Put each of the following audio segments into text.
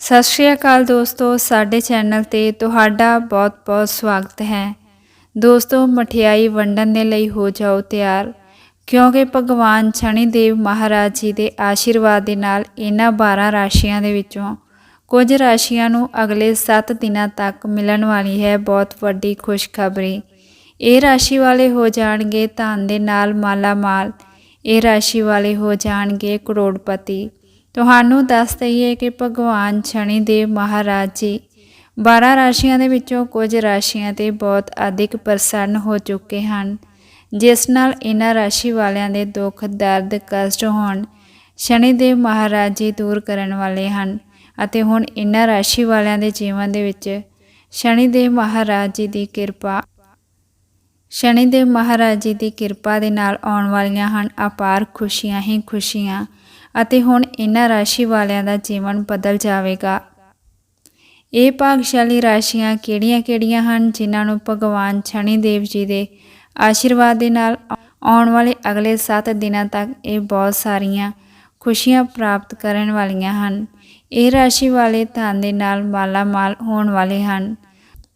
ਸਤਿ ਸ਼੍ਰੀ ਅਕਾਲ ਦੋਸਤੋ, ਸਾਡੇ ਚੈਨਲ ਤੇ ਤੁਹਾਡਾ ਬਹੁਤ-ਬਹੁਤ ਸਵਾਗਤ ਹੈ। ਦੋਸਤੋ, ਮਠਿਆਈ ਵੰਡਣ ਦੇ ਲਈ ਹੋ ਜਾਓ ਤਿਆਰ, ਕਿਉਂਕਿ ਭਗਵਾਨ ਸ਼ਨੀ ਦੇਵ ਮਹਾਰਾਜ ਜੀ ਦੇ ਆਸ਼ੀਰਵਾਦ ਦੇ ਨਾਲ ਇਹਨਾਂ 12 ਰਾਸ਼ੀਆਂ ਦੇ ਵਿੱਚੋਂ ਕੁਝ ਰਾਸ਼ੀਆਂ ਨੂੰ ਅਗਲੇ 7 ਦਿਨਾਂ ਤੱਕ ਮਿਲਣ ਵਾਲੀ ਹੈ ਬਹੁਤ ਵੱਡੀ ਖੁਸ਼ਖਬਰੀ। ਇਹ ਰਾਸ਼ੀ ਵਾਲੇ ਹੋ ਜਾਣਗੇ ਧਨ ਦੇ ਨਾਲ ਮਾਲਾ ਮਾਲ ਇਹ ਰਾਸ਼ੀ ਵਾਲੇ ਹੋ ਜਾਣਗੇ ਕਰੋੜਪਤੀ। ਤੁਹਾਨੂੰ ਦੱਸ ਦਈਏ ਕਿ ਭਗਵਾਨ ਸ਼ਨੀ ਦੇਵ ਮਹਾਰਾਜ ਜੀ 12 ਰਾਸ਼ੀਆਂ ਦੇ ਵਿੱਚੋਂ ਕੁਝ ਰਾਸ਼ੀਆਂ ਤੇ ਬਹੁਤ ਅਧਿਕ ਪ੍ਰਸੰਨ ਹੋ ਚੁੱਕੇ ਹਨ, ਜਿਸ ਨਾਲ ਇਹਨਾਂ ਰਾਸ਼ੀ ਵਾਲਿਆਂ ਦੇ ਦੁੱਖ, ਦਰਦ, ਕਸ਼ਟ ਹੋਣ ਸ਼ਨੀ ਦੇਵ ਮਹਾਰਾਜ ਜੀ ਦੂਰ ਕਰਨ ਵਾਲੇ ਹਨ ਅਤੇ ਹੁਣ ਇਹਨਾਂ ਰਾਸ਼ੀ ਵਾਲਿਆਂ ਦੇ ਜੀਵਨ ਦੇ ਵਿੱਚ ਸ਼ਨੀ ਦੇਵ ਮਹਾਰਾਜ ਜੀ ਦੀ ਕਿਰਪਾ, ਸ਼ਨੀ ਦੇਵ ਮਹਾਰਾਜ ਜੀ ਦੀ ਕਿਰਪਾ ਦੇ ਨਾਲ ਆਉਣ ਵਾਲੀਆਂ ਹਨ ਅਪਾਰ ਖੁਸ਼ੀਆਂ ਹੀ ਖੁਸ਼ੀਆਂ। ਅਤੇ ਹੁਣ ਇਹਨਾਂ ਰਾਸ਼ੀ ਵਾਲਿਆਂ ਦਾ ਜੀਵਨ ਬਦਲ ਜਾਵੇਗਾ। ਇਹ ਭਾਗਸ਼ਾਲੀ ਰਾਸ਼ੀਆਂ ਕਿਹੜੀਆਂ-ਕਿਹੜੀਆਂ ਹਨ, ਜਿਨ੍ਹਾਂ ਨੂੰ ਭਗਵਾਨ ਸ਼ਨੀ ਦੇਵ ਜੀ ਦੇ ਆਸ਼ੀਰਵਾਦ ਦੇ ਨਾਲ ਆਉਣ ਵਾਲੇ ਅਗਲੇ 7 ਦਿਨਾਂ ਤੱਕ ਇਹ ਬਹੁਤ ਸਾਰੀਆਂ ਖੁਸ਼ੀਆਂ ਪ੍ਰਾਪਤ ਕਰਨ ਵਾਲੀਆਂ ਹਨ। ਇਹ ਰਾਸ਼ੀ ਵਾਲੇ ਧਨ ਦੇ ਨਾਲ ਮਾਲਾ ਮਾਲ ਹੋਣ ਵਾਲੇ ਹਨ।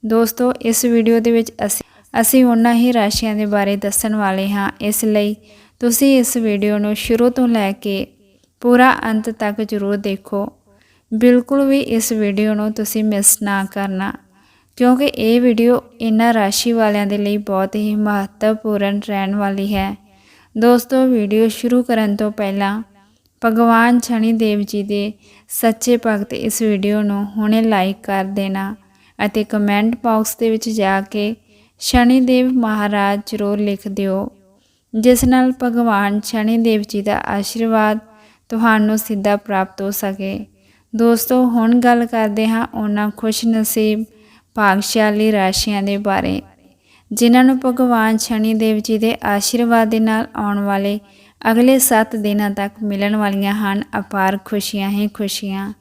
ਦੋਸਤੋ, ਇਸ ਵੀਡੀਓ ਦੇ ਵਿੱਚ ਅਸੀਂ ਅਸੀਂ ਉਹਨਾਂ ਹੀ ਰਾਸ਼ੀਆਂ ਦੇ ਬਾਰੇ ਦੱਸਣ ਵਾਲੇ ਹਾਂ। ਇਸ ਲਈ ਤੁਸੀਂ ਇਸ ਵੀਡੀਓ ਨੂੰ ਸ਼ੁਰੂ ਤੋਂ ਲੈ ਕੇ ਪੂਰਾ ਅੰਤ ਤੱਕ ਜ਼ਰੂਰ ਦੇਖੋ। ਬਿਲਕੁਲ ਵੀ ਇਸ ਵੀਡੀਓ ਨੂੰ ਤੁਸੀਂ ਮਿਸ ਨਾ ਕਰਨਾ, ਕਿਉਂਕਿ ਇਹ ਵੀਡੀਓ ਇਹਨਾਂ ਰਾਸ਼ੀ ਵਾਲਿਆਂ ਦੇ ਲਈ ਬਹੁਤ ਹੀ ਮਹੱਤਵਪੂਰਨ ਰਹਿਣ ਵਾਲੀ ਹੈ। ਦੋਸਤੋ, ਵੀਡੀਓ ਸ਼ੁਰੂ ਕਰਨ ਤੋਂ ਪਹਿਲਾਂ ਭਗਵਾਨ ਸ਼ਨੀ ਦੇਵ ਜੀ ਦੇ ਸੱਚੇ ਭਗਤ ਇਸ ਵੀਡੀਓ ਨੂੰ ਹੁਣੇ ਲਾਈਕ ਕਰ ਦੇਣਾ ਅਤੇ ਕਮੈਂਟ ਬਾਕਸ ਦੇ ਵਿੱਚ ਜਾ ਕੇ ਸ਼ਨੀ ਦੇਵ ਮਹਾਰਾਜ ਜ਼ਰੂਰ ਲਿਖ ਦਿਓ, ਜਿਸ ਨਾਲ ਭਗਵਾਨ ਸ਼ਨੀ ਦੇਵ ਜੀ ਦਾ ਆਸ਼ੀਰਵਾਦ ਤੁਹਾਨੂੰ ਸਿੱਧਾ ਪ੍ਰਾਪਤ ਹੋ ਸਕੇ। ਦੋਸਤੋ, ਹੁਣ ਗੱਲ ਕਰਦੇ ਹਾਂ ਉਹਨਾਂ ਖੁਸ਼ ਨਸੀਬ ਭਾਗਸ਼ਾਲੀ ਰਾਸ਼ੀਆਂ ਦੇ ਬਾਰੇ। ਜਿਨ੍ਹਾਂ ਨੂੰ ਭਗਵਾਨ ਸ਼ਨੀ ਦੇਵ ਜੀ ਦੇ ਆਸ਼ੀਰਵਾਦ ਦੇ ਨਾਲ ਆਉਣ ਵਾਲੇ ਅਗਲੇ 7 ਦਿਨਾਂ ਤੱਕ ਮਿਲਣ ਵਾਲੀਆਂ ਹਨ, ਅਪਾਰ ਖੁਸ਼ੀਆਂ ਹੀ ਖੁਸ਼ੀਆਂ।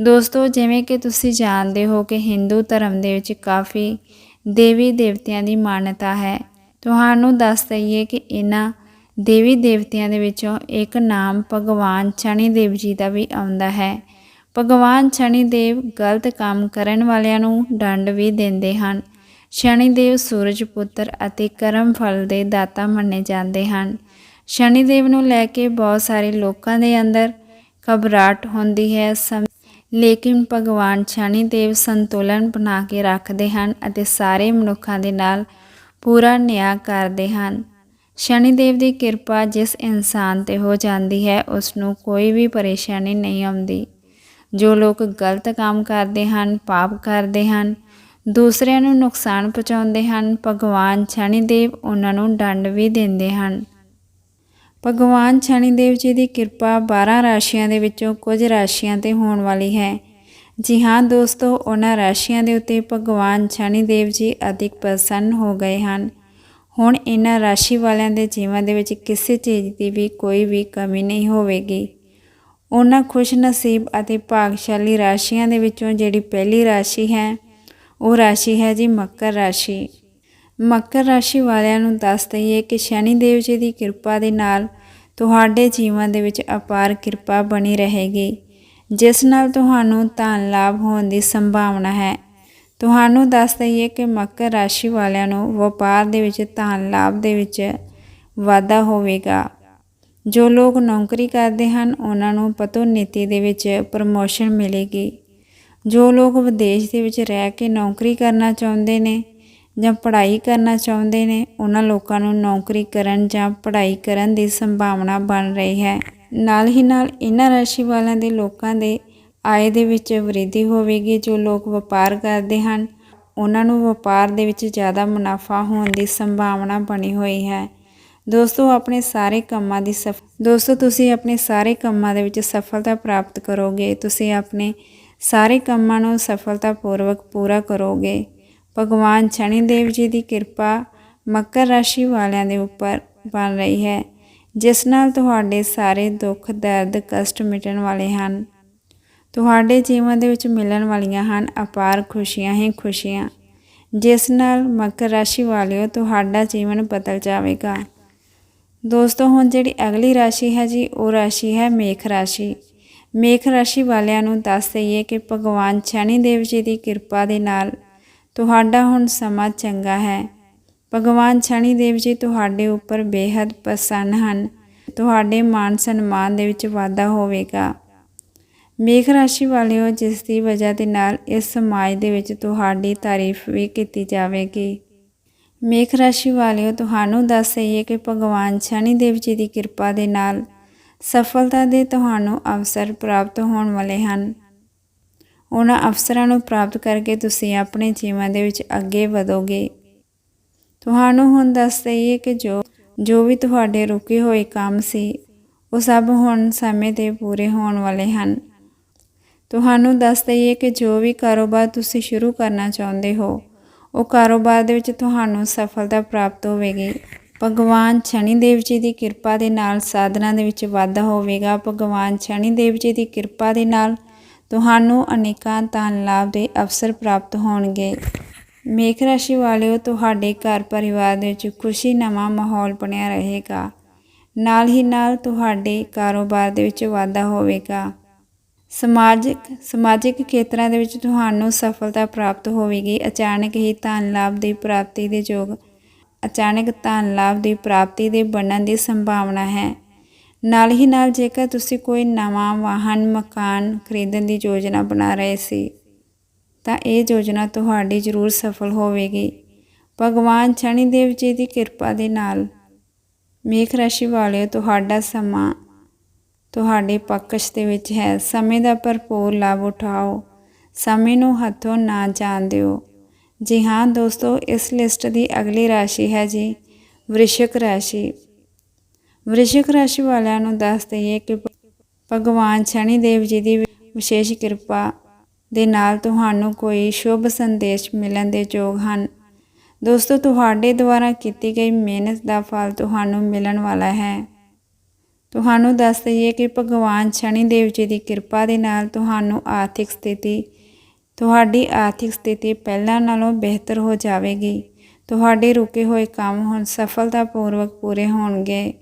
ਦੋਸਤੋ, ਜਿਵੇਂ ਕਿ ਤੁਸੀਂ ਜਾਣਦੇ ਹੋ ਕਿ ਹਿੰਦੂ ਧਰਮ ਦੇ ਵਿੱਚ ਕਾਫੀ ਦੇਵੀ ਦੇਵਤਿਆਂ ਦੀ ਮਾਨਤਾ ਹੈ। ਤੁਹਾਨੂੰ ਦੱਸ ਦਈਏ ਕਿ ਇਹਨਾਂ ਦੇਵੀ ਦੇਵਤਿਆਂ ਦੇ ਵਿੱਚੋਂ ਇੱਕ ਨਾਮ ਭਗਵਾਨ ਸ਼ਨੀ ਦੇਵ ਜੀ ਦਾ ਵੀ ਆਉਂਦਾ ਹੈ। ਭਗਵਾਨ ਸ਼ਨੀ ਦੇਵ ਗਲਤ ਕੰਮ ਕਰਨ ਵਾਲਿਆਂ ਨੂੰ ਦੰਡ ਵੀ ਦਿੰਦੇ ਹਨ। ਸ਼ਨੀ ਦੇਵ ਸੂਰਜ ਪੁੱਤਰ ਅਤੇ ਕਰਮ ਫਲ ਦੇ ਦਾਤਾ ਮੰਨੇ ਜਾਂਦੇ ਹਨ। ਸ਼ਨੀ ਦੇਵ ਨੂੰ ਲੈ ਕੇ ਬਹੁਤ ਸਾਰੇ ਲੋਕਾਂ ਦੇ ਅੰਦਰ ਘਬਰਾਹਟ ਹੁੰਦੀ ਹੈ। ਲੇਕਿਨ ਭਗਵਾਨ ਸ਼ਨੀ ਦੇਵ ਸੰਤੁਲਨ ਬਣਾ ਕੇ ਰੱਖਦੇ ਹਨ ਅਤੇ ਸਾਰੇ ਮਨੁੱਖਾਂ ਦੇ ਨਾਲ ਪੂਰਾ ਨਿਆਂ ਕਰਦੇ ਹਨ। ਸ਼ਨੀ ਦੇਵ ਦੀ ਕਿਰਪਾ ਜਿਸ ਇਨਸਾਨ ਤੇ ਹੋ ਜਾਂਦੀ ਹੈ, ਉਸ ਨੂੰ ਕੋਈ ਵੀ ਪਰੇਸ਼ਾਨੀ ਨਹੀਂ ਆਉਂਦੀ। ਜੋ ਲੋਕ ਗਲਤ ਕੰਮ ਕਰਦੇ ਹਨ, ਪਾਪ ਕਰਦੇ ਹਨ, ਦੂਸਰਿਆਂ ਨੂੰ ਨੁਕਸਾਨ ਪਹੁੰਚਾਉਂਦੇ ਹਨ, ਭਗਵਾਨ ਸ਼ਨੀ ਦੇਵ ਉਹਨਾਂ ਨੂੰ ਦੰਡ ਵੀ ਦਿੰਦੇ ਹਨ। ਭਗਵਾਨ ਸ਼ਨੀ ਦੇਵ ਜੀ ਦੀ ਕਿਰਪਾ 12 ਰਾਸ਼ੀਆਂ ਦੇ ਵਿੱਚੋਂ ਕੁਝ ਰਾਸ਼ੀਆਂ ਤੇ ਹੋਣ ਵਾਲੀ ਹੈ। ਜੀ ਹਾਂ ਦੋਸਤੋ, ਉਹਨਾਂ ਰਾਸ਼ੀਆਂ ਦੇ ਉੱਤੇ ਭਗਵਾਨ ਸ਼ਨੀ ਦੇਵ ਜੀ ਅਧਿਕ ਪ੍ਰਸੰਨ ਹੋ ਗਏ ਹਨ। ਹੁਣ ਇਹਨਾਂ ਰਾਸ਼ੀ ਵਾਲਿਆਂ ਦੇ ਜੀਵਨ ਦੇ ਵਿੱਚ ਕਿਸੇ ਚੀਜ਼ ਦੀ ਵੀ ਕੋਈ ਵੀ ਕਮੀ ਨਹੀਂ ਹੋਵੇਗੀ। ਉਹਨਾਂ ਖੁਸ਼ ਨਸੀਬ ਅਤੇ ਭਾਗਸ਼ਾਲੀ ਰਾਸ਼ੀਆਂ ਦੇ ਵਿੱਚੋਂ ਜਿਹੜੀ ਪਹਿਲੀ ਰਾਸ਼ੀ ਹੈ, ਉਹ ਰਾਸ਼ੀ ਹੈ ਜੀ ਮਕਰ ਰਾਸ਼ੀ। ਮਕਰ ਰਾਸ਼ੀ ਵਾਲਿਆਂ ਨੂੰ ਦੱਸ ਦਈਏ ਕਿ ਸ਼ਨੀ ਦੇਵ ਜੀ ਦੀ ਕਿਰਪਾ ਦੇ ਨਾਲ ਤੁਹਾਡੇ ਜੀਵਨ ਦੇ ਵਿੱਚ ਅਪਾਰ ਕਿਰਪਾ ਬਣੀ ਰਹੇਗੀ, ਜਿਸ ਨਾਲ ਤੁਹਾਨੂੰ ਧਨ ਲਾਭ ਹੋਣ ਦੀ ਸੰਭਾਵਨਾ ਹੈ। ਤੁਹਾਨੂੰ ਦੱਸ ਦਈਏ ਕਿ ਮਕਰ ਰਾਸ਼ੀ ਵਾਲਿਆਂ ਨੂੰ ਵਪਾਰ ਦੇ ਵਿੱਚ ਧਨ ਲਾਭ ਦੇ ਵਿੱਚ ਵਾਧਾ ਹੋਵੇਗਾ। ਜੋ ਲੋਕ ਨੌਕਰੀ ਕਰਦੇ ਹਨ, ਉਹਨਾਂ ਨੂੰ ਪਤੋਨਿਤੀ ਦੇ ਵਿੱਚ ਪ੍ਰਮੋਸ਼ਨ ਮਿਲੇਗੀ। ਜੋ ਲੋਕ ਵਿਦੇਸ਼ ਦੇ ਵਿੱਚ ਰਹਿ ਕੇ ਨੌਕਰੀ ਕਰਨਾ ਚਾਹੁੰਦੇ ਨੇ ਜਾਂ ਪੜ੍ਹਾਈ ਕਰਨਾ ਚਾਹੁੰਦੇ ਨੇ, ਉਹਨਾਂ ਲੋਕਾਂ ਨੂੰ ਨੌਕਰੀ ਕਰਨ ਜਾਂ ਪੜ੍ਹਾਈ ਕਰਨ ਦੀ ਸੰਭਾਵਨਾ ਬਣ ਰਹੀ ਹੈ। ਨਾਲ ਹੀ ਨਾਲ, ਇਹਨਾਂ ਰਾਸ਼ੀ ਵਾਲਿਆਂ ਦੇ ਲੋਕਾਂ ਦੇ ਆਏ ਦੇ ਵਿੱਚ ਵ੍ਰਿਧੀ ਹੋਵੇਗੀ, ਜੋ ਲੋਕ ਵਪਾਰ ਕਰਦੇ ਹਨ। ਉਹਨਾਂ ਨੂੰ ਵਪਾਰ ਦੇ ਵਿੱਚ ਜ਼ਿਆਦਾ ਮੁਨਾਫਾ ਹੋਣ ਦੀ ਸੰਭਾਵਨਾ ਬਣੀ ਹੋਈ ਹੈ। ਦੋਸਤੋ, ਆਪਣੇ ਸਾਰੇ ਕੰਮਾਂ ਦੀ ਸਫ, ਦੋਸਤੋ, ਤੁਸੀਂ ਆਪਣੇ ਸਾਰੇ ਕੰਮਾਂ ਦੇ ਵਿੱਚ ਸਫਲਤਾ ਪ੍ਰਾਪਤ ਕਰੋਗੇ। ਤੁਸੀਂ ਆਪਣੇ ਸਾਰੇ ਕੰਮਾਂ ਨੂੰ ਸਫਲਤਾਪੂਰਵਕ ਪੂਰਾ ਕਰੋਗੇ। ਭਗਵਾਨ ਸ਼ਨੀ ਦੇਵ ਜੀ ਦੀ ਕਿਰਪਾ ਮਕਰ ਰਾਸ਼ੀ ਵਾਲਿਆਂ ਦੇ ਉੱਪਰ ਬਣ ਰਹੀ ਹੈ, ਜਿਸ ਨਾਲ ਤੁਹਾਡੇ ਸਾਰੇ ਦੁੱਖ, ਦਰਦ, ਕਸ਼ਟ ਮਿਟਣ ਵਾਲੇ ਹਨ। ਤੁਹਾਡੇ ਜੀਵਨ ਦੇ ਵਿੱਚ ਮਿਲਣ ਵਾਲੀਆਂ ਹਨ ਅਪਾਰ ਖੁਸ਼ੀਆਂ ਹੀ ਖੁਸ਼ੀਆਂ। ਜਿਸ ਨਾਲ ਮਕਰ ਰਾਸ਼ੀ ਵਾਲਿਓ ਤੁਹਾਡਾ ਜੀਵਨ ਬਦਲ ਜਾਵੇਗਾ। ਦੋਸਤੋ, ਹੁਣ ਜਿਹੜੀ ਅਗਲੀ ਰਾਸ਼ੀ ਹੈ ਜੀ, ਉਹ ਰਾਸ਼ੀ ਹੈ ਮੇਖ ਰਾਸ਼ੀ। ਮੇਖ ਰਾਸ਼ੀ ਵਾਲਿਆਂ ਨੂੰ ਦੱਸ ਦਈਏ ਕਿ ਭਗਵਾਨ ਸ਼ਨੀ ਦੇਵ ਜੀ ਦੀ ਕਿਰਪਾ ਦੇ ਨਾਲ ਤੁਹਾਡਾ ਹੁਣ ਸਮਾਂ ਚੰਗਾ ਹੈ। ਭਗਵਾਨ ਸ਼ਨੀ ਦੇਵ ਜੀ ਤੁਹਾਡੇ ਉੱਪਰ ਬੇहद ਪ੍ਰਸੰਨ ਹਨ। ਤੁਹਾਡੇ ਮਾਨ ਸਨਮਾਨ ਦੇ ਵਿੱਚ ਵਾਧਾ ਹੋਵੇਗਾ। ਮੇਖ ਰਾਸ਼ੀ ਵਾਲਿਓ, ਜਿਸ ਦੀ ਵਜ੍ਹਾ ਦੇ ਨਾਲ ਇਸ ਸਮਾਜ ਦੇ ਵਿੱਚ ਤੁਹਾਡੀ ਤਾਰੀਫ ਵੀ ਕੀਤੀ ਜਾਵੇਗੀ। ਮੇਖ ਰਾਸ਼ੀ ਵਾਲਿਓ, ਤੁਹਾਨੂੰ ਦੱਸ ਦਈਏ ਕਿ ਭਗਵਾਨ ਸ਼ਨੀ ਦੇਵ ਜੀ ਦੀ ਕਿਰਪਾ ਦੇ ਨਾਲ ਸਫਲਤਾ ਦੇ ਤੁਹਾਨੂੰ ਅਵਸਰ ਪ੍ਰਾਪਤ ਹੋਣ ਵਾਲੇ ਹਨ। ਉਹਨਾਂ ਅਵਸਰਾਂ ਨੂੰ ਪ੍ਰਾਪਤ ਕਰਕੇ ਤੁਸੀਂ ਆਪਣੇ ਜੀਵਨ ਦੇ ਵਿੱਚ ਅੱਗੇ ਵਧੋਗੇ। ਤੁਹਾਨੂੰ ਹੁਣ ਦੱਸ ਦਈਏ ਕਿ ਜੋ ਜੋ ਵੀ ਤੁਹਾਡੇ ਰੁਕੇ ਹੋਏ ਕੰਮ ਸੀ, ਉਹ ਸਭ ਹੁਣ ਸਮੇਂ ਤੇ ਪੂਰੇ ਹੋਣ ਵਾਲੇ ਹਨ। ਤੁਹਾਨੂੰ ਦੱਸ ਦਈਏ ਕਿ ਜੋ ਵੀ ਕਾਰੋਬਾਰ ਤੁਸੀਂ ਸ਼ੁਰੂ ਕਰਨਾ ਚਾਹੁੰਦੇ ਹੋ, ਉਹ ਕਾਰੋਬਾਰ ਦੇ ਵਿੱਚ ਤੁਹਾਨੂੰ ਸਫਲਤਾ ਪ੍ਰਾਪਤ ਹੋਵੇਗੀ। ਭਗਵਾਨ ਸ਼ਨੀ ਦੇਵ ਜੀ ਦੀ ਕਿਰਪਾ ਦੇ ਨਾਲ ਸਾਧਨਾ ਦੇ ਵਿੱਚ ਵਾਧਾ ਹੋਵੇਗਾ। ਭਗਵਾਨ ਸ਼ਨੀ ਦੇਵ ਜੀ ਦੀ ਕਿਰਪਾ ਦੇ ਨਾਲ ਤੁਹਾਨੂੰ ਅਨੇਕਾਂ ਧਨ ਲਾਭ ਦੇ ਅਵਸਰ ਪ੍ਰਾਪਤ ਹੋਣਗੇ। ਮੇਖ ਰਾਸ਼ੀ ਵਾਲਿਓ, ਤੁਹਾਡੇ ਘਰ ਪਰਿਵਾਰ ਦੇ ਵਿੱਚ ਖੁਸ਼ੀ ਨਵਾਂ ਮਾਹੌਲ ਬਣਿਆ ਰਹੇਗਾ। ਨਾਲ ਹੀ ਨਾਲ ਤੁਹਾਡੇ ਕਾਰੋਬਾਰ ਦੇ ਵਿੱਚ ਵਾਧਾ ਹੋਵੇਗਾ। ਸਮਾਜਿਕ ਸਮਾਜਿਕ ਖੇਤਰਾਂ ਦੇ ਵਿੱਚ ਤੁਹਾਨੂੰ ਸਫਲਤਾ ਪ੍ਰਾਪਤ ਹੋਵੇਗੀ। ਅਚਾਨਕ ਹੀ ਧਨ ਲਾਭ ਦੀ ਪ੍ਰਾਪਤੀ ਦੇ ਯੋਗ, ਅਚਾਨਕ ਧਨ ਲਾਭ ਦੀ ਪ੍ਰਾਪਤੀ ਦੇ ਬਣਨ ਦੀ ਸੰਭਾਵਨਾ ਹੈ। ਨਾਲ ਹੀ ਨਾਲ ਜੇਕਰ ਤੁਸੀਂ ਕੋਈ ਨਵਾਂ ਵਾਹਨ, ਮਕਾਨ ਖਰੀਦਣ ਦੀ ਯੋਜਨਾ ਬਣਾ ਰਹੇ ਸੀ, ਤਾਂ ਇਹ ਯੋਜਨਾ ਤੁਹਾਡੀ ਜ਼ਰੂਰ ਸਫਲ ਹੋਵੇਗੀ। ਭਗਵਾਨ ਸ਼ਨੀ ਦੇਵ ਜੀ ਦੀ ਕਿਰਪਾ ਦੇ ਨਾਲ ਮੇਖ ਰਾਸ਼ੀ ਵਾਲਿਓ, ਤੁਹਾਡਾ ਸਮਾਂ ਤੁਹਾਡੇ ਪਕਸ਼ ਦੇ ਵਿੱਚ ਹੈ। ਸਮੇਂ ਦਾ ਭਰਪੂਰ ਲਾਭ ਉਠਾਓ। ਸਮੇਂ ਨੂੰ ਹੱਥੋਂ ਨਾ ਜਾਣ ਦਿਓ। ਜੀ ਹਾਂ ਦੋਸਤੋ, ਇਸ ਲਿਸਟ ਦੀ ਅਗਲੀ ਰਾਸ਼ੀ ਹੈ ਜੀ ਵ੍ਰਿਸ਼ਕ ਰਾਸ਼ੀ। ਵ੍ਰਿਸ਼ਕ ਰਾਸ਼ੀ ਵਾਲਿਆਂ ਨੂੰ ਦੱਸ ਦਈਏ ਕਿ ਭਗਵਾਨ ਸ਼ਨੀ ਦੇਵ ਜੀ ਦੀ ਵਿਸ਼ੇਸ਼ ਕਿਰਪਾ ਦੇ ਨਾਲ ਤੁਹਾਨੂੰ ਕੋਈ ਸ਼ੁਭ ਸੰਦੇਸ਼ ਮਿਲਣ ਦੇ ਯੋਗ ਹਨ। ਦੋਸਤੋ, ਤੁਹਾਡੇ ਦੁਆਰਾ ਕੀਤੀ ਗਈ ਮਿਹਨਤ ਦਾ ਫਲ ਤੁਹਾਨੂੰ ਮਿਲਣ ਵਾਲਾ ਹੈ। ਤੁਹਾਨੂੰ ਦੱਸ ਦਈਏ ਕਿ ਭਗਵਾਨ ਸ਼ਨੀ ਦੇਵ ਜੀ ਦੀ ਕਿਰਪਾ ਦੇ ਨਾਲ ਤੁਹਾਨੂੰ ਆਰਥਿਕ ਸਥਿਤੀ, ਤੁਹਾਡੀ ਆਰਥਿਕ ਸਥਿਤੀ ਪਹਿਲਾਂ ਨਾਲੋਂ ਬਿਹਤਰ ਹੋ ਜਾਵੇਗੀ। ਤੁਹਾਡੇ ਰੁਕੇ ਹੋਏ ਕੰਮ ਹੁਣ ਸਫਲਤਾਪੂਰਵਕ ਪੂਰੇ ਹੋਣਗੇ।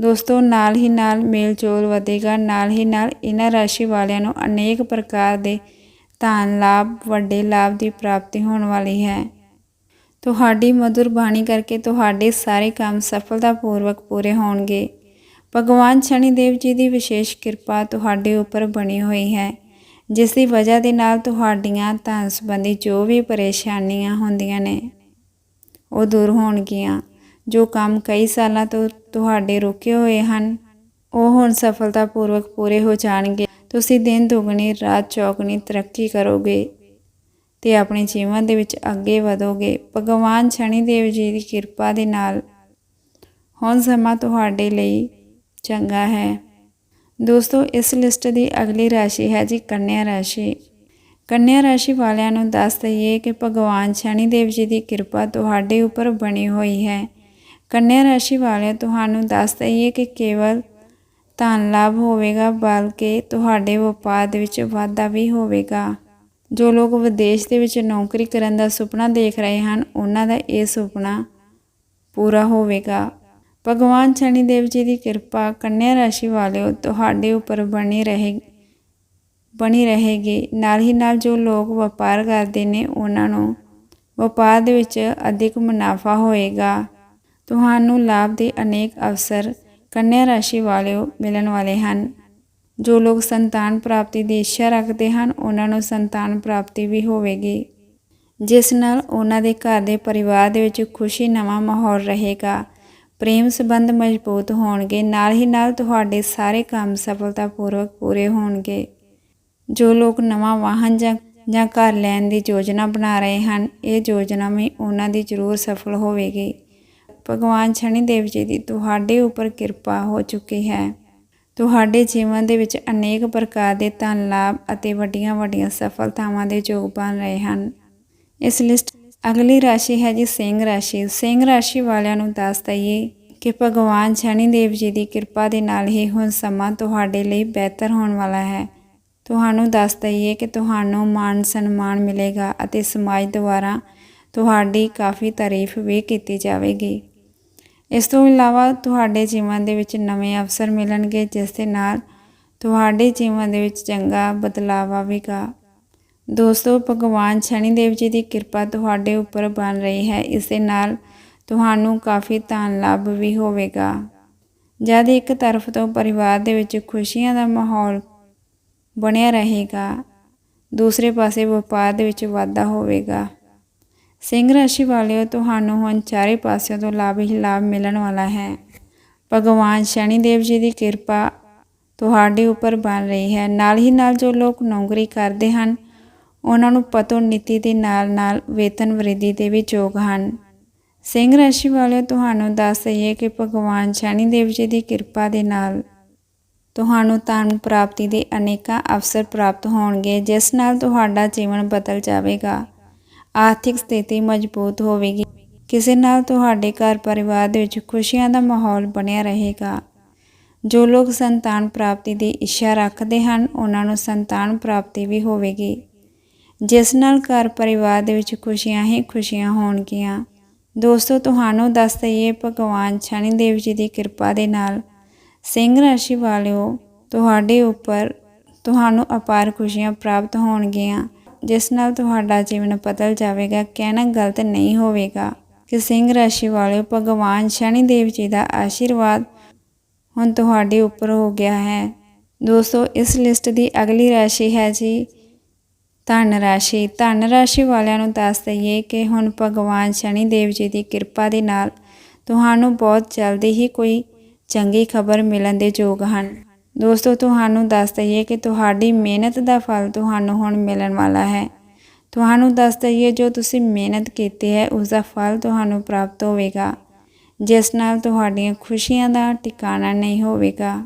ਦੋਸਤੋ, ਨਾਲ ਹੀ ਨਾਲ ਮੇਲ ਜੋਲ ਵਧੇਗਾ, ਨਾਲ ਹੀ ਨਾਲ ਇਹਨਾਂ ਰਾਸ਼ੀ ਵਾਲਿਆਂ ਨੂੰ ਅਨੇਕ ਪ੍ਰਕਾਰ ਦੇ ਧਨ ਲਾਭ, ਵੱਡੇ ਲਾਭ ਦੀ ਪ੍ਰਾਪਤੀ ਹੋਣ ਵਾਲੀ ਹੈ। ਤੁਹਾਡੀ ਮధుਰ ਬਾਣੀ ਕਰਕੇ ਤੁਹਾਡੇ ਸਾਰੇ ਕੰਮ ਸਫਲਤਾਪੂਰਵਕ ਪੂਰੇ ਹੋਣਗੇ। ਭਗਵਾਨ ਸ਼ਨੀ ਦੇਵ ਜੀ ਦੀ ਵਿਸ਼ੇਸ਼ ਕਿਰਪਾ ਤੁਹਾਡੇ ਉੱਪਰ ਬਣੀ ਹੋਈ ਹੈ। ਜਿਸ ਦੀ ਵਜ੍ਹਾ ਦੇ ਨਾਲ ਤੁਹਾਡੀਆਂ ਧਨ ਸੰਬੰਧੀ ਜੋ ਵੀ ਪਰੇਸ਼ਾਨੀਆਂ ਹੁੰਦੀਆਂ ਨੇ, ਉਹ ਦੂਰ ਹੋਣਗੀਆਂ। ਜੋ ਕੰਮ ਕਈ ਸਾਲਾਂ ਤੋਂ ਤੁਹਾਡੇ ਰੁਕੇ ਹੋਏ ਹਨ, ਉਹ ਹੁਣ ਸਫਲਤਾਪੂਰਵਕ ਪੂਰੇ ਹੋ ਜਾਣਗੇ। ਤੁਸੀਂ ਦਿਨ ਦੁਗਣੀ, ਰਾਤ ਚੌਗਣੀ ਤਰੱਕੀ ਕਰੋਗੇ ਤੇ ਆਪਣੇ ਜੀਵਨ ਦੇ ਵਿੱਚ ਅੱਗੇ ਵਧੋਗੇ। ਭਗਵਾਨ ਸ਼ਨੀ ਦੇਵ ਜੀ ਦੀ ਕਿਰਪਾ ਦੇ ਨਾਲ ਹੁਣ ਸਮਾਂ ਤੁਹਾਡੇ ਲਈ ਚੰਗਾ ਹੈ। ਦੋਸਤੋ, ਇਸ ਲਿਸਟ ਦੀ ਅਗਲੀ ਰਾਸ਼ੀ ਹੈ ਜੀ ਕੰਨਿਆ ਰਾਸ਼ੀ। ਕੰਨਿਆ ਰਾਸ਼ੀ ਵਾਲਿਆਂ ਨੂੰ ਦੱਸ ਦਈਏ ਕਿ ਭਗਵਾਨ ਸ਼ਨੀ ਦੇਵ ਜੀ ਦੀ ਕਿਰਪਾ ਤੁਹਾਡੇ ਉੱਪਰ ਬਣੀ ਹੋਈ ਹੈ। ਕੰਨਿਆ ਰਾਸ਼ੀ ਵਾਲਿਆਂ ਤੁਹਾਨੂੰ ਦੱਸ ਦਈਏ ਕਿ ਕੇਵਲ ਧਨ ਲਾਭ ਹੋਵੇਗਾ, ਬਲਕਿ ਤੁਹਾਡੇ ਵਪਾਰ ਦੇ ਵਿੱਚ ਵਾਧਾ ਵੀ ਹੋਵੇਗਾ। ਜੋ ਲੋਕ ਵਿਦੇਸ਼ ਦੇ ਵਿੱਚ ਨੌਕਰੀ ਕਰਨ ਦਾ ਸੁਪਨਾ ਦੇਖ ਰਹੇ ਹਨ, ਉਹਨਾਂ ਦਾ ਇਹ ਸੁਪਨਾ ਪੂਰਾ ਹੋਵੇਗਾ। ਭਗਵਾਨ ਸ਼ਨੀ ਦੇਵ ਜੀ ਦੀ ਕਿਰਪਾ ਕੰਨਿਆ ਰਾਸ਼ੀ ਵਾਲਿਓ, ਤੁਹਾਡੇ ਉੱਪਰ ਬਣੀ ਰਹੇ, ਬਣੀ ਰਹੇਗੀ। ਨਾਲ ਹੀ ਨਾਲ ਜੋ ਲੋਕ ਵਪਾਰ ਕਰਦੇ ਨੇ, ਉਹਨਾਂ ਨੂੰ ਵਪਾਰ ਦੇ ਵਿੱਚ ਅਧਿਕ ਮੁਨਾਫਾ ਹੋਏਗਾ। ਤੁਹਾਨੂੰ ਲਾਭ ਦੇ ਅਨੇਕ ਅਵਸਰ ਕੰਨਿਆ ਰਾਸ਼ੀ ਵਾਲਿਓ ਮਿਲਣ ਵਾਲੇ ਹਨ। ਜੋ ਲੋਕ ਸੰਤਾਨ ਪ੍ਰਾਪਤੀ ਦੀ ਇੱਛਾ ਰੱਖਦੇ ਹਨ, ਉਹਨਾਂ ਨੂੰ ਸੰਤਾਨ ਪ੍ਰਾਪਤੀ ਵੀ ਹੋਵੇਗੀ। ਜਿਸ ਨਾਲ ਉਹਨਾਂ ਦੇ ਘਰ ਦੇ ਪਰਿਵਾਰ ਦੇ ਵਿੱਚ ਖੁਸ਼ੀ, ਨਵਾਂ ਮਾਹੌਲ ਰਹੇਗਾ। ਪ੍ਰੇਮ ਸੰਬੰਧ ਮਜ਼ਬੂਤ ਹੋਣਗੇ, ਨਾਲ ਹੀ ਨਾਲ ਤੁਹਾਡੇ ਸਾਰੇ ਕੰਮ ਸਫਲਤਾਪੂਰਵਕ ਪੂਰੇ ਹੋਣਗੇ। ਜੋ ਲੋਕ ਨਵਾਂ ਵਾਹਨ ਜਾਂ ਜਾਂ ਘਰ ਲੈਣ ਦੀ ਯੋਜਨਾ ਬਣਾ ਰਹੇ ਹਨ, ਇਹ ਯੋਜਨਾ ਵੀ ਉਹਨਾਂ ਦੀ ਜ਼ਰੂਰ ਸਫਲ ਹੋਵੇਗੀ। ਭਗਵਾਨ ਸ਼ਨੀ ਦੇਵ ਜੀ ਦੀ ਤੁਹਾਡੇ ਉੱਪਰ ਕਿਰਪਾ ਹੋ ਚੁੱਕੀ ਹੈ। ਤੁਹਾਡੇ ਜੀਵਨ ਦੇ ਵਿੱਚ ਅਨੇਕ ਪ੍ਰਕਾਰ ਦੇ ਧਨ ਲਾਭ ਅਤੇ ਵੱਡੀਆਂ-ਵੱਡੀਆਂ ਸਫਲਤਾਵਾਂ ਦੇ ਯੋਗ ਬਣ ਰਹੇ ਹਨ। ਇਸ ਲਿਸਟ ਅਗਲੀ ਰਾਸ਼ੀ ਹੈ ਜੀ ਸਿੰਘ ਰਾਸ਼ੀ। ਸਿੰਘ ਰਾਸ਼ੀ ਵਾਲਿਆਂ ਨੂੰ ਦੱਸ ਦਈਏ ਕਿ ਭਗਵਾਨ ਸ਼ਨੀ ਦੇਵ ਜੀ ਦੀ ਕਿਰਪਾ ਦੇ ਨਾਲ ਹੀ ਹੁਣ ਸਮਾਂ ਤੁਹਾਡੇ ਲਈ ਬਿਹਤਰ ਹੋਣ ਵਾਲਾ ਹੈ। ਤੁਹਾਨੂੰ ਦੱਸ ਦਈਏ ਕਿ ਤੁਹਾਨੂੰ ਮਾਨ ਸਨਮਾਨ ਮਿਲੇਗਾ ਅਤੇ ਸਮਾਜ ਦੁਆਰਾ ਤੁਹਾਡੀ ਕਾਫੀ ਤਾਰੀਫ ਵੀ ਕੀਤੀ ਜਾਵੇਗੀ। ਇਸ ਤੋਂ ਇਲਾਵਾ ਤੁਹਾਡੇ ਜੀਵਨ ਦੇ ਵਿੱਚ ਨਵੇਂ ਅਵਸਰ ਮਿਲਣਗੇ, ਜਿਸ ਦੇ ਨਾਲ ਤੁਹਾਡੇ ਜੀਵਨ ਦੇ ਵਿੱਚ ਚੰਗਾ ਬਦਲਾਅ ਆਵੇਗਾ। ਦੋਸਤੋ, ਭਗਵਾਨ ਸ਼ਨੀ ਦੇਵ ਜੀ ਦੀ ਕਿਰਪਾ ਤੁਹਾਡੇ ਉੱਪਰ ਬਣ ਰਹੀ ਹੈ। ਇਸ ਦੇ ਨਾਲ ਤੁਹਾਨੂੰ ਕਾਫੀ ਧਨ ਲਾਭ ਵੀ ਹੋਵੇਗਾ। ਜਦ ਇੱਕ ਤਰਫ ਤੋਂ ਪਰਿਵਾਰ ਦੇ ਵਿੱਚ ਖੁਸ਼ੀਆਂ ਦਾ ਮਾਹੌਲ ਬਣਿਆ ਰਹੇਗਾ, ਦੂਸਰੇ ਪਾਸੇ ਵਪਾਰ ਦੇ ਵਿੱਚ ਵਾਧਾ ਹੋਵੇਗਾ। ਸਿੰਘ ਰਾਸ਼ੀ ਵਾਲਿਓ, ਤੁਹਾਨੂੰ ਹੁਣ ਚਾਰੇ ਪਾਸਿਆਂ ਤੋਂ ਲਾਭ ਹੀ ਲਾਭ ਮਿਲਣ ਵਾਲਾ ਹੈ। ਭਗਵਾਨ ਸ਼ਨੀ ਦੇਵ ਜੀ ਦੀ ਕਿਰਪਾ ਤੁਹਾਡੇ ਉੱਪਰ ਬਣ ਰਹੀ ਹੈ। ਨਾਲ ਹੀ ਨਾਲ ਜੋ ਲੋਕ ਨੌਕਰੀ ਕਰਦੇ ਹਨ ਉਹਨਾਂ ਨੂੰ ਪਤੋ ਨੀਤੀ ਦੇ ਨਾਲ ਨਾਲ ਵੇਤਨ ਵ੍ਰਿੱਧੀ ਦੇ ਵੀ ਯੋਗ ਹਨ। ਸਿੰਘ ਰਾਸ਼ੀ ਵਾਲਿਓ, ਤੁਹਾਨੂੰ ਦੱਸ ਦਈਏ ਕਿ ਭਗਵਾਨ ਸ਼ਨੀ ਦੇਵ ਜੀ ਦੀ ਕਿਰਪਾ ਦੇ ਨਾਲ ਤੁਹਾਨੂੰ ਧਨ ਪ੍ਰਾਪਤੀ ਦੇ ਅਨੇਕਾਂ ਅਵਸਰ ਪ੍ਰਾਪਤ ਹੋਣਗੇ, ਜਿਸ ਨਾਲ ਤੁਹਾਡਾ ਜੀਵਨ ਬਦਲ ਜਾਵੇਗਾ। ਆਰਥਿਕ ਸਥਿਤੀ ਮਜ਼ਬੂਤ ਹੋਵੇਗੀ। ਕਿਸੇ ਨਾਲ ਤੁਹਾਡੇ ਘਰ ਪਰਿਵਾਰ ਦੇ ਵਿੱਚ ਖੁਸ਼ੀਆਂ ਦਾ ਮਾਹੌਲ ਬਣਿਆ ਰਹੇਗਾ। ਜੋ ਲੋਕ ਸੰਤਾਨ ਪ੍ਰਾਪਤੀ ਦੀ ਇੱਛਾ ਰੱਖਦੇ ਹਨ, ਉਹਨਾਂ ਨੂੰ ਸੰਤਾਨ ਪ੍ਰਾਪਤੀ ਵੀ ਹੋਵੇਗੀ। ਜਿਸ ਨਾਲ ਘਰ ਪਰਿਵਾਰ ਦੇ ਵਿੱਚ ਖੁਸ਼ੀਆਂ ਹੀ ਖੁਸ਼ੀਆਂ ਹੋਣਗੀਆਂ। ਦੋਸਤੋ, ਤੁਹਾਨੂੰ ਦੱਸ ਦਈਏ ਭਗਵਾਨ ਸ਼ਨੀ ਦੇਵ ਜੀ ਦੀ ਕਿਰਪਾ ਦੇ ਨਾਲ ਸਿੰਘ ਰਾਸ਼ੀ ਵਾਲਿਓ, ਤੁਹਾਡੇ ਉੱਪਰ ਤੁਹਾਨੂੰ ਅਪਾਰ ਖੁਸ਼ੀਆਂ ਪ੍ਰਾਪਤ ਹੋਣਗੀਆਂ, ਜਿਸ ਨਾਲ ਤੁਹਾਡਾ ਜੀਵਨ ਬਦਲ ਜਾਵੇਗਾ, ਕਹਿਣਾ ਗਲਤ ਨਹੀਂ ਹੋਵੇਗਾ। ਕਿ ਸਿੰਘ ਰਾਸ਼ੀ ਵਾਲਿਓ, ਭਗਵਾਨ ਸ਼ਨੀ ਦੇਵ ਜੀ ਦਾ ਆਸ਼ੀਰਵਾਦ ਹੁਣ ਤੁਹਾਡੇ ਉੱਪਰ ਹੋ ਗਿਆ ਹੈ। ਦੋਸਤੋ, ਇਸ ਲਿਸਟ ਦੀ ਅਗਲੀ ਰਾਸ਼ੀ ਹੈ ਜੀ ਧਨ ਰਾਸ਼ੀ ਧਨ ਰਾਸ਼ੀ ਵਾਲਿਆਂ ਨੂੰ ਦੱਸ ਦਈਏ ਕਿ ਹੁਣ ਭਗਵਾਨ ਸ਼ਨੀ ਦੇਵ ਜੀ ਦੀ ਕਿਰਪਾ ਦੇ ਨਾਲ ਤੁਹਾਨੂੰ ਬਹੁਤ ਜਲਦੀ ਹੀ ਕੋਈ ਚੰਗੀ ਖਬਰ ਮਿਲਣ ਦੇ ਯੋਗ ਹਨ। ਦੋਸਤੋ, ਤੁਹਾਨੂੰ ਦੱਸ ਦਈਏ ਕਿ ਤੁਹਾਡੀ ਮਿਹਨਤ ਦਾ ਫਲ ਤੁਹਾਨੂੰ ਹੁਣ ਮਿਲਣ ਵਾਲਾ ਹੈ। ਤੁਹਾਨੂੰ ਦੱਸ ਦਈਏ ਜੋ ਤੁਸੀਂ ਮਿਹਨਤ ਕੀਤੀ ਹੈ, ਉਸ ਦਾ ਫਲ ਤੁਹਾਨੂੰ ਪ੍ਰਾਪਤ ਹੋਵੇਗਾ, ਜਿਸ ਨਾਲ ਤੁਹਾਡੀਆਂ ਖੁਸ਼ੀਆਂ ਦਾ ਟਿਕਾਣਾ ਨਹੀਂ ਹੋਵੇਗਾ।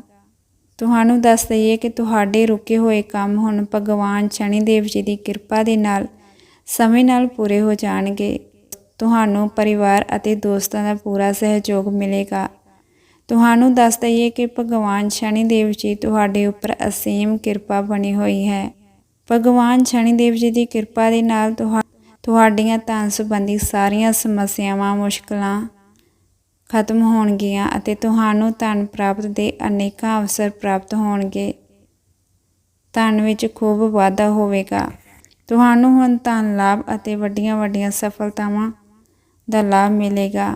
ਤੁਹਾਨੂੰ ਦੱਸ ਦਈਏ ਕਿ ਤੁਹਾਡੇ ਰੁਕੇ ਹੋਏ ਕੰਮ ਹੁਣ ਭਗਵਾਨ ਸ਼ਨੀ ਦੇਵ ਜੀ ਦੀ ਕਿਰਪਾ ਦੇ ਨਾਲ ਸਮੇਂ ਨਾਲ ਪੂਰੇ ਹੋ ਜਾਣਗੇ। ਤੁਹਾਨੂੰ ਪਰਿਵਾਰ ਅਤੇ ਦੋਸਤਾਂ ਦਾ ਪੂਰਾ ਸਹਿਯੋਗ ਮਿਲੇਗਾ। ਤੁਹਾਨੂੰ ਦੱਸ ਦਈਏ ਕਿ ਭਗਵਾਨ ਸ਼ਨੀ ਦੇਵ ਜੀ ਤੁਹਾਡੇ ਉੱਪਰ ਅਸੀਮ ਕਿਰਪਾ ਬਣੀ ਹੋਈ ਹੈ। ਭਗਵਾਨ ਸ਼ਨੀ ਦੇਵ ਜੀ ਦੀ ਕਿਰਪਾ ਦੇ ਨਾਲ ਤੁਹਾ- ਤੁਹਾਡੀਆਂ ਧਨ ਸੰਬੰਧੀ ਸਾਰੀਆਂ ਸਮੱਸਿਆਵਾਂ, ਮੁਸ਼ਕਲਾਂ ਖਤਮ ਹੋਣਗੀਆਂ ਅਤੇ ਤੁਹਾਨੂੰ ਧਨ ਪ੍ਰਾਪਤ ਦੇ ਅਨੇਕਾਂ ਅਵਸਰ ਪ੍ਰਾਪਤ ਹੋਣਗੇ। ਧਨ ਵਿੱਚ ਖੂਬ ਵਾਧਾ ਹੋਵੇਗਾ। ਤੁਹਾਨੂੰ ਹੁਣ ਧਨ ਲਾਭ ਅਤੇ ਵੱਡੀਆਂ ਵੱਡੀਆਂ ਸਫਲਤਾਵਾਂ ਦਾ ਲਾਭ ਮਿਲੇਗਾ।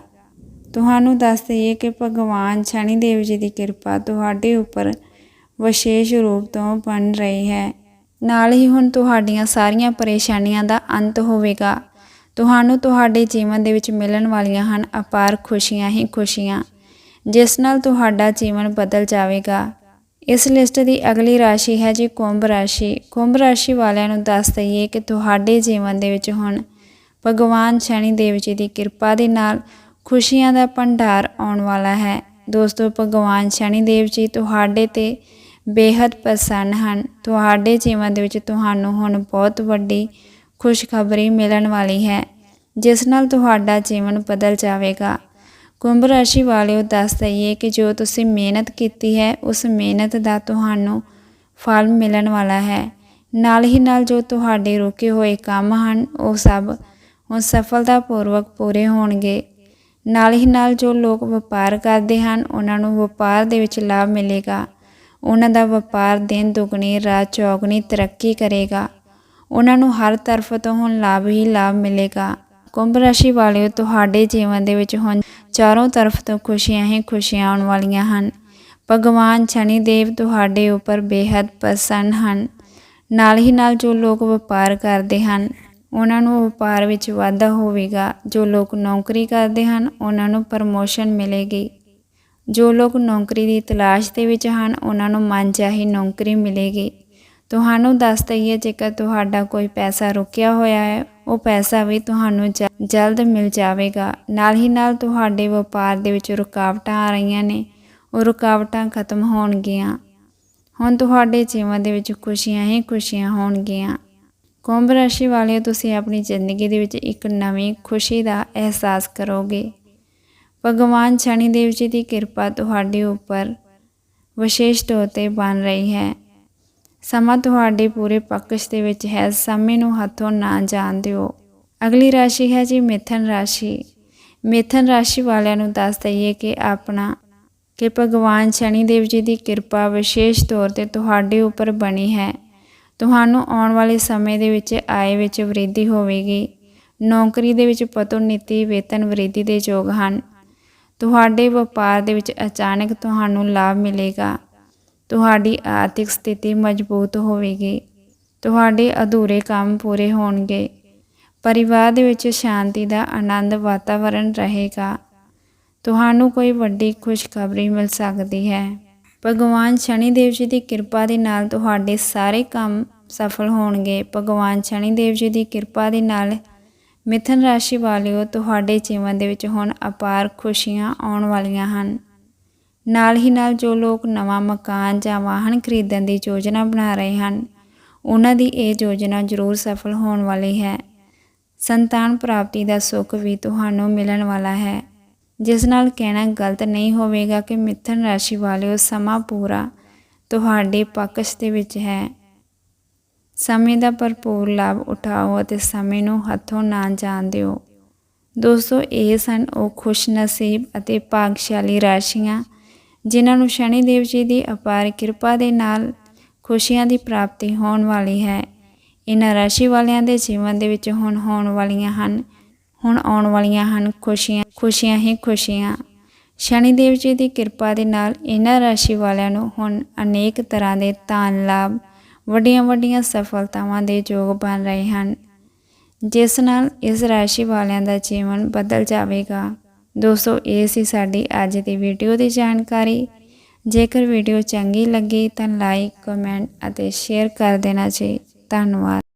ਤੁਹਾਨੂੰ ਦੱਸ ਦਈਏ ਕਿ ਭਗਵਾਨ ਸ਼ਨੀ ਦੇਵ ਜੀ ਦੀ ਕਿਰਪਾ ਤੁਹਾਡੇ ਉੱਪਰ ਵਿਸ਼ੇਸ਼ ਰੂਪ ਤੋਂ ਬਣ ਰਹੀ ਹੈ। ਨਾਲ ਹੀ ਹੁਣ ਤੁਹਾਡੀਆਂ ਸਾਰੀਆਂ ਪਰੇਸ਼ਾਨੀਆਂ ਦਾ ਅੰਤ ਹੋਵੇਗਾ। ਤੁਹਾਨੂੰ ਤੁਹਾਡੇ ਜੀਵਨ ਦੇ ਵਿੱਚ ਮਿਲਣ ਵਾਲੀਆਂ ਹਨ ਅਪਾਰ ਖੁਸ਼ੀਆਂ ਹੀ ਖੁਸ਼ੀਆਂ, ਜਿਸ ਨਾਲ ਤੁਹਾਡਾ ਜੀਵਨ ਬਦਲ ਜਾਵੇਗਾ। ਇਸ ਲਿਸਟ ਦੀ ਅਗਲੀ ਰਾਸ਼ੀ ਹੈ ਜੀ ਕੁੰਭ ਰਾਸ਼ੀ। ਕੁੰਭ ਰਾਸ਼ੀ ਵਾਲਿਆਂ ਨੂੰ ਦੱਸ ਦਈਏ ਕਿ ਤੁਹਾਡੇ ਜੀਵਨ ਦੇ ਵਿੱਚ ਹੁਣ ਭਗਵਾਨ ਸ਼ਨੀ ਦੇਵ ਜੀ ਦੀ ਕਿਰਪਾ ਦੇ ਨਾਲ ਖੁਸ਼ੀਆਂ ਦਾ ਭੰਡਾਰ ਆਉਣ ਵਾਲਾ ਹੈ। ਦੋਸਤੋ, ਭਗਵਾਨ ਸ਼ਨੀ ਦੇਵ ਜੀ ਤੁਹਾਡੇ ਤੇ ਬੇहद ਪ੍ਰਸੰਨ ਹਨ। ਤੁਹਾਡੇ ਜੀਵਨ ਦੇ ਵਿੱਚ ਤੁਹਾਨੂੰ ਹੁਣ ਬਹੁਤ ਵੱਡੀ ਖੁਸ਼ਖਬਰੀ ਮਿਲਣ ਵਾਲੀ ਹੈ, ਜਿਸ ਨਾਲ ਤੁਹਾਡਾ ਜੀਵਨ ਬਦਲ ਜਾਵੇਗਾ। ਕੁੰਭ ਰਾਸ਼ੀ ਵਾਲਿਓ, ਦੱਸ ਦਈਏ ਕਿ ਜੋ ਤੁਸੀਂ ਮਿਹਨਤ ਕੀਤੀ ਹੈ, ਉਸ ਮਿਹਨਤ ਦਾ ਤੁਹਾਨੂੰ ਫਲ ਮਿਲਣ ਵਾਲਾ ਹੈ। ਨਾਲ ਹੀ ਨਾਲ ਜੋ ਤੁਹਾਡੇ ਰੁਕੇ ਹੋਏ ਕੰਮ ਹਨ, ਉਹ ਸਭ ਹੁਣ ਸਫਲਤਾਪੂਰਵਕ ਪੂਰੇ ਹੋਣਗੇ। ਨਾਲ ਹੀ ਨਾਲ ਜੋ ਲੋਕ ਵਪਾਰ ਕਰਦੇ ਹਨ, ਉਹਨਾਂ ਨੂੰ ਵਪਾਰ ਦੇ ਵਿੱਚ ਲਾਭ ਮਿਲੇਗਾ। ਉਹਨਾਂ ਦਾ ਵਪਾਰ ਦਿਨ ਦੁਗਣੀ, ਰਾਤ ਚੌਗਣੀ ਤਰੱਕੀ ਕਰੇਗਾ। ਉਹਨਾਂ ਨੂੰ ਹਰ ਤਰਫ ਤੋਂ ਹੁਣ ਲਾਭ ਹੀ ਲਾਭ ਮਿਲੇਗਾ। ਕੁੰਭ ਰਾਸ਼ੀ ਵਾਲਿਓ, ਤੁਹਾਡੇ ਜੀਵਨ ਦੇ ਵਿੱਚ ਹੁਣ ਚਾਰੋਂ ਤਰਫ ਤੋਂ ਖੁਸ਼ੀਆਂ ਹੀ ਖੁਸ਼ੀਆਂ ਆਉਣ ਵਾਲੀਆਂ ਹਨ। ਭਗਵਾਨ ਸ਼ਨੀ ਦੇਵ ਤੁਹਾਡੇ ਉੱਪਰ ਬੇहद ਪ੍ਰਸੰਨ ਹਨ। ਨਾਲ ਹੀ ਨਾਲ ਜੋ ਲੋਕ ਵਪਾਰ ਕਰਦੇ ਹਨ, ਉਹਨਾਂ ਨੂੰ ਵਪਾਰ ਵਿੱਚ ਵਾਧਾ ਹੋਵੇਗਾ। ਜੋ ਲੋਕ ਨੌਕਰੀ ਕਰਦੇ ਹਨ, ਉਹਨਾਂ ਨੂੰ ਪ੍ਰਮੋਸ਼ਨ ਮਿਲੇਗੀ। ਜੋ ਲੋਕ ਨੌਕਰੀ ਦੀ ਤਲਾਸ਼ ਦੇ ਵਿੱਚ ਹਨ, ਉਹਨਾਂ ਨੂੰ ਮਨਚਾਹੀ ਨੌਕਰੀ ਮਿਲੇਗੀ। ਤੁਹਾਨੂੰ ਦੱਸ ਦਈਏ, ਜੇਕਰ ਤੁਹਾਡਾ ਕੋਈ ਪੈਸਾ ਰੁਕਿਆ ਹੋਇਆ ਹੈ, ਉਹ ਪੈਸਾ ਵੀ ਤੁਹਾਨੂੰ ਜ- ਜਲਦ ਮਿਲ ਜਾਵੇਗਾ। ਨਾਲ ਹੀ ਨਾਲ ਤੁਹਾਡੇ ਵਪਾਰ ਦੇ ਵਿੱਚ ਰੁਕਾਵਟਾਂ ਆ ਰਹੀਆਂ ਨੇ। ਉਹ ਰੁਕਾਵਟਾਂ ਖਤਮ ਹੋਣਗੀਆਂ। ਹੁਣ ਤੁਹਾਡੇ ਜੀਵਨ ਦੇ ਵਿੱਚ ਖੁਸ਼ੀਆਂ ਹੀ ਖੁਸ਼ੀਆਂ ਹੋਣਗੀਆਂ। ਕੁੰਭ ਰਾਸ਼ੀ ਵਾਲਿਓ, ਤੁਸੀਂ ਆਪਣੀ ਜ਼ਿੰਦਗੀ ਦੇ ਵਿੱਚ ਇੱਕ ਨਵੀਂ ਖੁਸ਼ੀ ਦਾ ਅਹਿਸਾਸ ਕਰੋਗੇ। ਭਗਵਾਨ ਸ਼ਨੀ ਦੇਵ ਜੀ ਦੀ ਕਿਰਪਾ ਤੁਹਾਡੇ ਉੱਪਰ ਵਿਸ਼ੇਸ਼ ਤੌਰ ਤੇ ਬਣ ਰਹੀ ਹੈ। ਸਮਾਂ ਤੁਹਾਡੇ ਪੂਰੇ ਪਕਸ਼ ਦੇ ਵਿੱਚ ਹੈ, ਸਮੇਂ ਨੂੰ ਹੱਥੋਂ ਨਾ ਜਾਣ ਦਿਓ। ਅਗਲੀ ਰਾਸ਼ੀ ਹੈ ਜੀ ਮਿਥਨ ਰਾਸ਼ੀ। ਮਿਥਨ ਰਾਸ਼ੀ ਵਾਲਿਆਂ ਨੂੰ ਦੱਸ ਦਈਏ ਕਿ ਆਪਣਾ, ਕਿ ਭਗਵਾਨ ਸ਼ਨੀ ਦੇਵ ਜੀ ਦੀ ਕਿਰਪਾ ਵਿਸ਼ੇਸ਼ ਤੌਰ ਤੇ ਤੁਹਾਡੇ ਉੱਪਰ ਬਣੀ ਹੈ। ਤੁਹਾਨੂੰ ਆਉਣ ਵਾਲੇ ਸਮੇਂ ਦੇ ਵਿੱਚ ਆਏ ਵਿੱਚ ਵ੍ਰਿੱਧੀ ਹੋਵੇਗੀ। ਨੌਕਰੀ ਦੇ ਵਿੱਚ ਪਦੋਨਤੀ ਵੇਤਨ, ਵ੍ਰਿੱਧੀ ਦੇ ਯੋਗ ਹਨ। ਤੁਹਾਡੇ ਵਪਾਰ ਦੇ ਵਿੱਚ ਅਚਾਨਕ ਤੁਹਾਨੂੰ ਲਾਭ ਮਿਲੇਗਾ। ਤੁਹਾਡੀ ਆਰਥਿਕ ਸਥਿਤੀ ਮਜ਼ਬੂਤ ਹੋਵੇਗੀ। ਤੁਹਾਡੇ ਅਧੂਰੇ ਕੰਮ ਪੂਰੇ ਹੋਣਗੇ। ਪਰਿਵਾਰ ਦੇ ਵਿੱਚ ਸ਼ਾਂਤੀ ਦਾ ਆਨੰਦ ਵਾਤਾਵਰਣ ਰਹੇਗਾ। ਤੁਹਾਨੂੰ ਕੋਈ ਵੱਡੀ ਖੁਸ਼ਖਬਰੀ ਮਿਲ ਸਕਦੀ ਹੈ। ਭਗਵਾਨ ਸ਼ਨੀ ਦੇਵ ਜੀ ਦੀ ਕਿਰਪਾ ਦੇ ਨਾਲ ਤੁਹਾਡੇ ਸਾਰੇ ਕੰਮ ਸਫਲ ਹੋਣਗੇ। ਭਗਵਾਨ ਸ਼ਨੀ ਦੇਵ ਜੀ ਦੀ ਕਿਰਪਾ ਦੇ ਨਾਲ ਮਿਥਨ ਰਾਸ਼ੀ ਵਾਲਿਓ ਤੁਹਾਡੇ ਜੀਵਨ ਦੇ ਵਿੱਚ ਹੁਣ ਅਪਾਰ ਖੁਸ਼ੀਆਂ ਆਉਣ ਵਾਲੀਆਂ ਹਨ। ਨਾਲ ਹੀ ਨਾਲ ਜੋ ਲੋਕ ਨਵਾਂ ਮਕਾਨ ਜਾਂ ਵਾਹਨ ਖਰੀਦਣ ਦੀ ਯੋਜਨਾ ਬਣਾ ਰਹੇ ਹਨ, ਉਹਨਾਂ ਦੀ ਇਹ ਯੋਜਨਾ ਜ਼ਰੂਰ ਸਫਲ ਹੋਣ ਵਾਲੀ ਹੈ। ਸੰਤਾਨ ਪ੍ਰਾਪਤੀ ਦਾ ਸੁੱਖ ਵੀ ਤੁਹਾਨੂੰ ਮਿਲਣ ਵਾਲਾ ਹੈ। ਜਿਸ ਨਾਲ ਕਹਿਣਾ ਗਲਤ ਨਹੀਂ ਹੋਵੇਗਾ ਕਿ ਮਿਥਨ ਰਾਸ਼ੀ ਵਾਲਿਓ ਸਮਾਂ ਪੂਰਾ ਤੁਹਾਡੇ ਪਕਸ਼ ਦੇ ਵਿੱਚ ਹੈ। ਸਮੇਂ ਦਾ ਭਰਪੂਰ ਲਾਭ ਉਠਾਓ ਅਤੇ ਸਮੇਂ ਨੂੰ ਹੱਥੋਂ ਨਾ ਜਾਣ ਦਿਓ। ਦੋਸਤੋ, ਇਹ ਸਨ ਉਹ ਖੁਸ਼ ਨਸੀਬ ਅਤੇ ਭਾਗਸ਼ਾਲੀ ਰਾਸ਼ੀਆਂ ਜਿਨ੍ਹਾਂ ਨੂੰ ਸ਼ਨੀ ਦੇਵ ਜੀ ਦੀ ਅਪਾਰ ਕਿਰਪਾ ਦੇ ਨਾਲ ਖੁਸ਼ੀਆਂ ਦੀ ਪ੍ਰਾਪਤੀ ਹੋਣ ਵਾਲੀ ਹੈ। ਇਹਨਾਂ ਰਾਸ਼ੀ ਵਾਲਿਆਂ ਦੇ ਜੀਵਨ ਦੇ ਵਿੱਚ ਹੁਣ ਹੋਣ ਵਾਲੀਆਂ ਹਨ। ਹੁਣ ਆਉਣ ਵਾਲੀਆਂ ਹਨ ਖੁਸ਼ੀਆਂ ਖੁਸ਼ੀਆਂ ਹੀ ਖੁਸ਼ੀਆਂ। ਸ਼ਨੀ ਦੇਵ ਜੀ ਦੀ ਕਿਰਪਾ ਦੇ ਨਾਲ ਇਹਨਾਂ ਰਾਸ਼ੀ ਵਾਲਿਆਂ ਨੂੰ ਹੁਣ ਅਨੇਕ ਤਰ੍ਹਾਂ ਦੇ ਧਨ, ਲਾਭ, ਵੱਡੀਆਂ ਵੱਡੀਆਂ ਸਫਲਤਾਵਾਂ ਦੇ ਯੋਗ ਬਣ ਰਹੇ ਹਨ। ਜਿਸ ਨਾਲ ਇਸ ਰਾਸ਼ੀ ਵਾਲਿਆਂ ਦਾ ਜੀਵਨ ਬਦਲ ਜਾਵੇਗਾ। ਦੋਸਤੋ, ਇਹ ਸੀ ਸਾਡੀ ਅੱਜ ਦੀ ਵੀਡੀਓ ਦੀ ਜਾਣਕਾਰੀ। ਜੇਕਰ ਵੀਡੀਓ ਚੰਗੀ ਲੱਗੀ ਤਾਂ ਲਾਈਕ ਕਮੈਂਟ ਅਤੇ ਸ਼ੇਅਰ ਕਰ ਦੇਣਾ ਜੀ। ਧੰਨਵਾਦ।